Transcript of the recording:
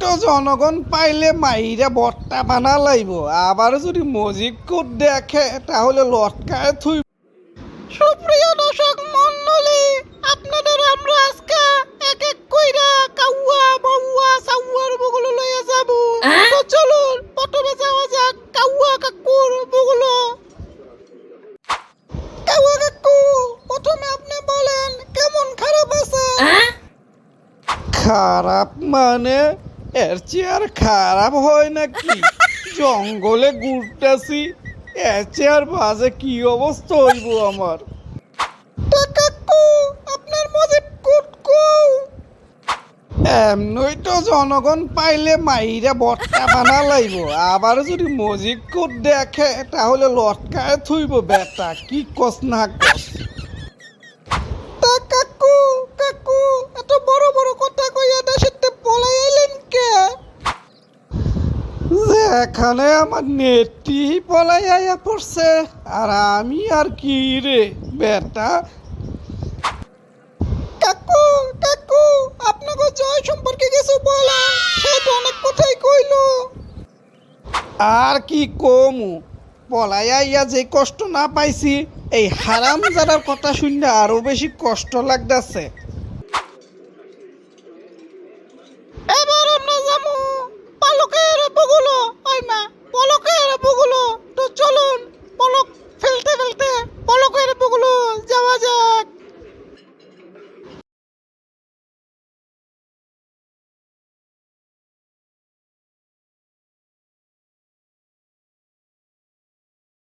তো জনগণ পাইলে মাইরা বট্টা বানা লাইব। আবার যদি মজিক কোট দেখে তাহলে লটকায় থুই সুপ্রিয় দর্শক মন্ডলী আপনাদের আমরা আজকে এক এক কইরা কাউয়া বাউয়া সাউয়ার বগুলো লইয়া যাব। তো চলুন প্রথমে যাওয়া যাক কাউয়া কাকুর বগুলো। কাউয়া কাকু প্রথমে আপনি বলেন কেমন খারাপ আছে? খারাপ মানে এর চেয়ে আর খারাপ হয় নাকি? জঙ্গলে ঘুরতেছি এর চেয়ে আর বাজে কি অবস্থা হইব আমার? আপনার মজে কুটকু। এমনই তো জনগণ পাইলে মাইরা বট্টা বানা লাইব আবার যদি মজিক কোট দেখে তাহলে লটকায় থুইব বেটা কি কস না কস তা কাকু কাকু এত বড় বড় কথা কইয়া দেশেতে পলাই এলেন কে যেখানে আমার নেটি পলাই আইয়া পড়ছে। আর আমি আর কি রে, বেটা? কাকু কাকু, আপনাকে জয় সম্পর্কে কিছু বলেন সে অনেক কথাই কইলো। আর কি কমু? পলাইয়া ইয়া যে কষ্ট না পাইছি, এই হারাম যারার কথা শুনলে আরও বেশি কষ্ট লাগতেছে।